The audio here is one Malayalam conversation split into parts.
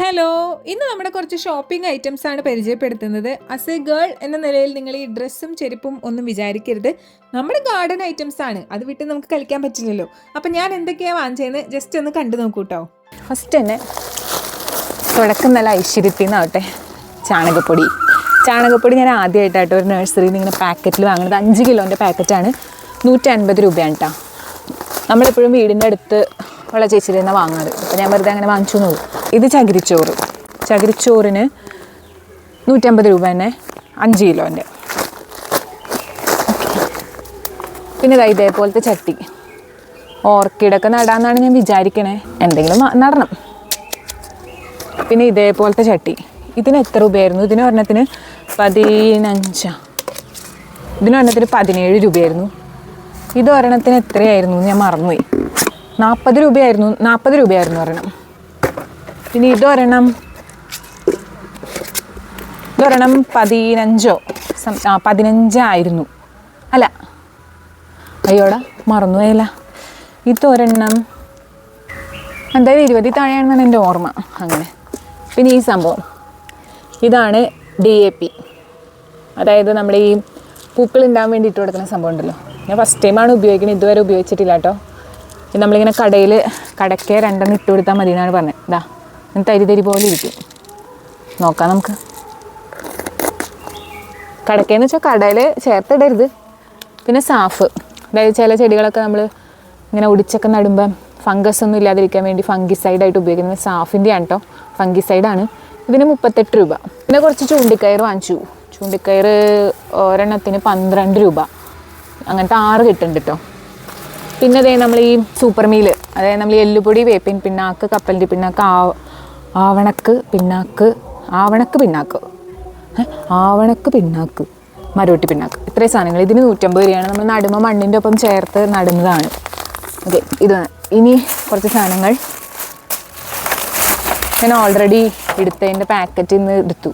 ഹലോ ഇന്ന് നമ്മുടെ കുറച്ച് ഷോപ്പിംഗ് ഐറ്റംസ് ആണ് പരിചയപ്പെടുത്തുന്നത്. അസ് എ ഗേൾ എന്ന നിലയിൽ നിങ്ങൾ ഈ ഡ്രസ്സും ചെരുപ്പും ഒന്നും വിചാരിക്കരുത്. നമ്മുടെ ഗാർഡൻ ഐറ്റംസ് ആണ്. അത് വിട്ട് നമുക്ക് കളിക്കാൻ പറ്റില്ലല്ലോ. അപ്പം ഞാൻ എന്തൊക്കെയാണ് വാങ്ങിച്ചതെന്ന് ജസ്റ്റ് ഒന്ന് കണ്ടു നോക്കൂ കേട്ടോ ഫസ്റ്റ് തന്നെ തുടക്കം നല്ല ഐശ്വര്യത്തിൽ നിന്നാവട്ടെ ചാണകപ്പൊടി. ചാണകപ്പൊടി ഞാൻ ആദ്യമായിട്ടായിട്ട് ഒരു നഴ്സറിയിൽ നിന്ന് ഇങ്ങനെ പാക്കറ്റിൽ വാങ്ങുന്നത്. അഞ്ച് കിലോന്റെ പാക്കറ്റാണ് നൂറ്റി അൻപത് രൂപയാണ് കേട്ടോ നമ്മളെപ്പോഴും വീടിന്റെ അടുത്ത് ഉള്ള ചേച്ചിയിൽ നിന്നാണ് വാങ്ങാറ്. അപ്പോൾ ഞാൻ വെറുതെ അങ്ങനെ വാങ്ങിച്ചു നോക്കും ഇത് ചകിരിച്ചോറ്. ചകിരിച്ചോറിന് നൂറ്റമ്പത് രൂപ തന്നെ അഞ്ച് കിലോന്റെ. പിന്നെ ഇതാ ഇതേപോലത്തെ ചട്ടി. ഓർക്കിഡൊക്കെ നടാന്നാണ് ഞാൻ വിചാരിക്കണേ. എന്തെങ്കിലും നടണം. പിന്നെ ഇതേപോലത്തെ ചട്ടി. ഇതിന് എത്ര രൂപയായിരുന്നു? ഇതിന് ഒരെണ്ണത്തിന് പതിനഞ്ചാ. ഇതിന് ഒരെണ്ണത്തിന് പതിനേഴ് രൂപയായിരുന്നു. ഇത് ഒരെണ്ണത്തിന് എത്രയായിരുന്നു ഞാൻ മറന്നുപോയി. നാൽപ്പത് രൂപയായിരുന്നു നാൽപ്പത് രൂപയായിരുന്നു ഒരെണ്ണം. പിന്നെ ഇതൊരെണ്ണം. ഇതൊരെണ്ണം പതിനഞ്ചോ പതിനഞ്ചായിരുന്നു. അല്ല അയ്യോടാ മറന്നുപോയല്ല. ഇതൊരെണ്ണം എന്തായാലും ഇരുപതി താഴെയാണെന്നാണ് എന്റെ ഓർമ്മ. അങ്ങനെ. പിന്നെ ഈ സംഭവം. ഇതാണ് ഡി എ പി. അതായത് നമ്മുടെ ഈ പൂക്കൾ ഉണ്ടാകാൻ വേണ്ടി ഇട്ട് കൊടുക്കുന്ന സംഭവം ഉണ്ടല്ലോ. ഞാൻ ഫസ്റ്റ് ടൈമാണ് ഉപയോഗിക്കുന്നത് ഇതുവരെ ഉപയോഗിച്ചിട്ടില്ല കേട്ടോ. നമ്മളിങ്ങനെ കടയിൽ കടയ്ക്ക് രണ്ടെണ്ണം ഇട്ട് കൊടുത്താൽ മതി എന്നാണ് പറഞ്ഞത്. ഇതാ തരി തരി പോലെ ഇരിക്കും. നോക്കാം നമുക്ക്. കടക്കേന്ന് വെച്ചാൽ കടയിൽ ചേർത്തിടരുത് പിന്നെ സാഫ്. അതായത് ചില ചെടികളൊക്കെ നമ്മൾ ഇങ്ങനെ ഒടിച്ചൊക്കെ നടുമ്പം ഫംഗസ് ഒന്നും ഇല്ലാതിരിക്കാൻ വേണ്ടി ഫംഗിസൈഡായിട്ട് ഉപയോഗിക്കുന്നത് സാഫിന്റെ ആണ് കേട്ടോ ഫംഗിസൈഡാണ് ഇതിന് മുപ്പത്തെട്ട് രൂപ. പിന്നെ കുറച്ച് ചൂണ്ടിക്കയർ വാങ്ങിച്ചു. ചൂണ്ടിക്കയർ ഒരെണ്ണത്തിന് പന്ത്രണ്ട് രൂപ. അങ്ങനത്തെ ആറ് കിട്ടുന്നുണ്ട് കേട്ടോ പിന്നെ അതേ നമ്മൾ ഈ സൂപ്പർ മീൽ. അതായത് നമ്മൾ എല്ലുപൊടി വേപ്പിൻ പിണ്ണാക്ക് കപ്പലിന്റെ പിണ്ണാക്ക് ആ ആവണക്ക് പിന്നാക്ക് ആവണക്ക് പിന്നാക്ക്. ആവണക്ക് പിന്നാക്ക് മരോട്ടി പിന്നാക്ക്. ഇത്രയും സാധനങ്ങൾ. ഇതിന് നൂറ്റമ്പത് രൂപയാണ്. നമ്മൾ നടുമ്പോൾ മണ്ണിന്റെ ഒപ്പം ചേർത്ത് നടുന്നതാണ്. ഓക്കെ ഇത് ഇനി കുറച്ച് സാധനങ്ങൾ. ഞാൻ ഓൾറെഡി എടുത്തതിന്റെ പാക്കറ്റിൽ നിന്ന് എടുത്തു.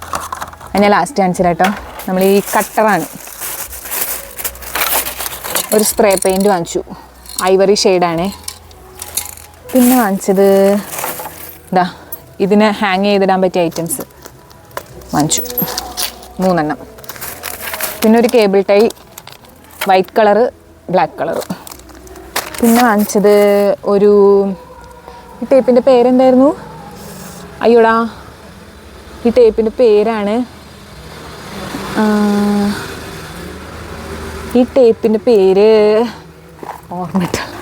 ഞാൻ ലാസ്റ്റ് കേട്ടോ. നമ്മൾ ഈ കട്ടറാണ് ഒരു സ്പ്രേ പെയിന്റ് വാങ്ങിച്ചു. ഐവറി ഷെയ്ഡാണേ പിന്നെ വാങ്ങിച്ചത് ഇതാ ഇതിന് ഹാങ് ചെയ്തിടാൻ പറ്റിയ ഐറ്റംസ് വാങ്ങിച്ചു മൂന്നെണ്ണം. പിന്നെ ഒരു cable tie white colour black colour പിന്നെ വാങ്ങിച്ചത് ഒരു ഈ ടേപ്പിന്റെ പേരെന്തായിരുന്നു? അയ്യോടാ. ഈ ടേപ്പിന്റെ പേരാണ് ഈ ടേപ്പിന്റെ പേര് ഓർമ്മയിട്ടില്ല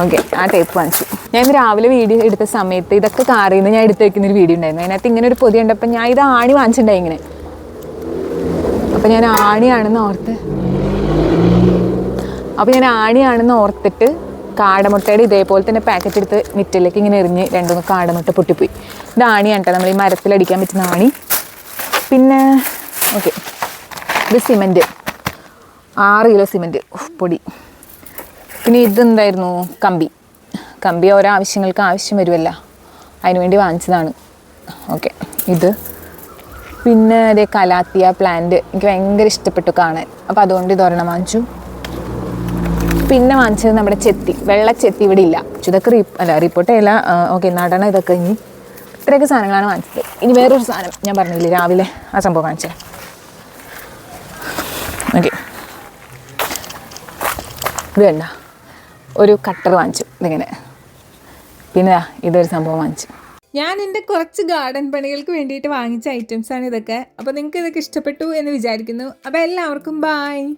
ഓക്കെ ആ ടേപ്പ് വാങ്ങിച്ചു ഞാൻ ഇന്ന് രാവിലെ വീഡിയോ എടുത്ത സമയത്ത് ഇതൊക്കെ കാറിൽ നിന്ന് ഞാൻ എടുത്ത് വെക്കുന്ന ഒരു വീഡിയോ ഉണ്ടായിരുന്നു. അതിനകത്ത് ഇങ്ങനെ ഒരു പൊതി ഉണ്ടപ്പോൾ ഞാൻ ഇത് ആണി വാങ്ങിച്ചിട്ടുണ്ടായി ഇങ്ങനെ. അപ്പം ഞാൻ ആണിയാണെന്ന് ഓർത്ത് അപ്പോൾ ഞാൻ ആണിയാണെന്ന് ഓർത്തിട്ട് കാടമുട്ടയുടെ ഇതേപോലെ തന്നെ പാക്കറ്റ് എടുത്ത് മിറ്റിലേക്ക് ഇങ്ങനെ എറിഞ്ഞ് രണ്ടുമൂന്ന് കാടമുട്ട പൊട്ടിപ്പോയി. ഇത് ആണിയാണ് കേട്ടോ. നമ്മൾ ഈ മരത്തിലടിക്കാൻ പറ്റുന്ന ആണി. പിന്നെ ഓക്കെ ഇത് സിമന്റ് ആറ് കിലോ സിമന്റ് പൊടി. പിന്നെ ഇതെന്തായിരുന്നു? കമ്പി. കമ്പി ഓരോ ആവശ്യങ്ങൾക്ക് ആവശ്യം വരുമല്ലോ അതിനുവേണ്ടി വാങ്ങിച്ചതാണ്. ഓക്കെ. ഇത്. പിന്നെ അതേ കലാത്തിയ പ്ലാന്റ് എനിക്ക് ഭയങ്കര ഇഷ്ടപ്പെട്ടു കാണാൻ. അപ്പോൾ അതുകൊണ്ട് ഇതൊരെണ്ണം വാങ്ങിച്ചു. പിന്നെ വാങ്ങിച്ചത് നമ്മുടെ ചെത്തി. വെള്ള ചെത്തി ഇവിടെ ഇല്ല. ഇതൊക്കെ റീ അല്ല റിപ്പോർട്ട് ചെയ്യില്ല ഓക്കെ നടണം ഇതൊക്കെ ഇനി. ഇത്രയൊക്കെ സാധനങ്ങളാണ് വാങ്ങിച്ചത്. ഇനി വേറൊരു സാധനം ഞാൻ പറഞ്ഞില്ലേ രാവിലെ ആ സംഭവം വാങ്ങിച്ചത് ഓക്കെ. ഇത് വേണ്ട. ഒരു കട്ടർ വാങ്ങിച്ചു. ഇതിങ്ങനെ. പിന്നെ ഇതൊരു സംഭവം വാങ്ങിച്ചു. ഞാൻ എന്റെ കുറച്ച് ഗാർഡൻ പണികൾക്ക് വേണ്ടിയിട്ട് വാങ്ങിച്ച ഐറ്റംസ് ആണ് ഇതൊക്കെ. അപ്പോൾ നിങ്ങൾക്ക് ഇതൊക്കെ ഇഷ്ടപ്പെട്ടു എന്ന് വിചാരിക്കുന്നു. അപ്പോൾ എല്ലാവർക്കും ബായ്